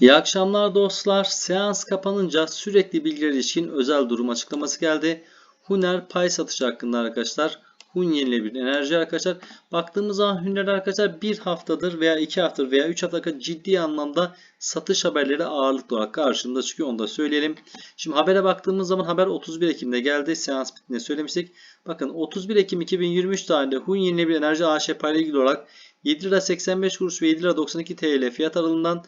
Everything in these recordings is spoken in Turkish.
İyi akşamlar dostlar. Seans kapanınca sürekli bilgiler ilişkin özel durum açıklaması geldi. Huner pay satışı hakkında arkadaşlar. Hun yenilebilir enerji arkadaşlar. Baktığımız zaman Huner arkadaşlar bir haftadır veya iki haftadır veya üç haftadır ciddi anlamda satış haberleri ağırlıklı olarak karşımıza çıkıyor. Onu da söyleyelim. Şimdi habere baktığımız zaman haber 31 Ekim'de geldi. Seans bittiğinde söylemiştik. Bakın 31 Ekim 2023 tarihinde Hun yenilebilir enerji AŞ payla ilgili olarak 7 lira 85 kuruş ve 7 lira 92 TL fiyat aralığından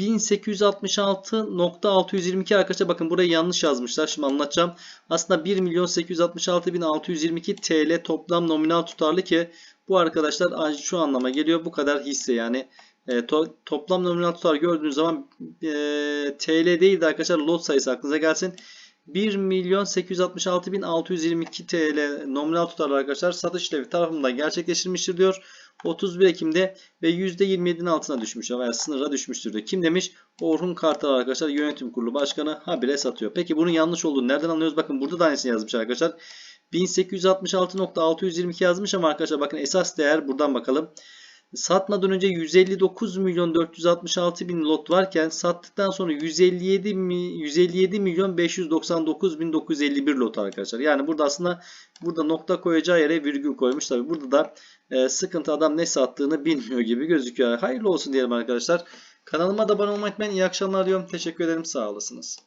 1866.622 arkadaşlar bakın burayı yanlış yazmışlar. Şimdi anlatacağım. Aslında 1.866.622 TL toplam nominal tutarlı ki bu arkadaşlar şu anlama geliyor. Bu kadar hisse yani e, to, toplam nominal tutar gördüğünüz zaman e, TL değil de arkadaşlar lot sayısı aklınıza gelsin. 1.866.622 TL nominal tutarlı arkadaşlar satış işlevi tarafından gerçekleştirilmiştir diyor. 31 Ekim'de ve %27'nin altına düşmüş veya sınıra düşmüştür diyor. Kim demiş? Orhun Kartal arkadaşlar yönetim kurulu başkanı habire satıyor. Peki bunun yanlış olduğunu nereden anlıyoruz? Bakın burada da aynısını yazmış arkadaşlar. 1866.622 yazmış ama arkadaşlar bakın esas değer buradan bakalım. Satmadan önce 159 milyon 466 bin lot varken sattıktan sonra 157 mi, 157 milyon 599 bin 951 lot arkadaşlar. Yani burada aslında burada nokta koyacağı yere virgül koymuş. Tabi burada da e, sıkıntı adam ne sattığını bilmiyor gibi gözüküyor. Hayırlı olsun diyelim arkadaşlar. Kanalıma da abone olmayı unutmayın. İyi akşamlar diyorum. Teşekkür ederim. Sağ olasınız.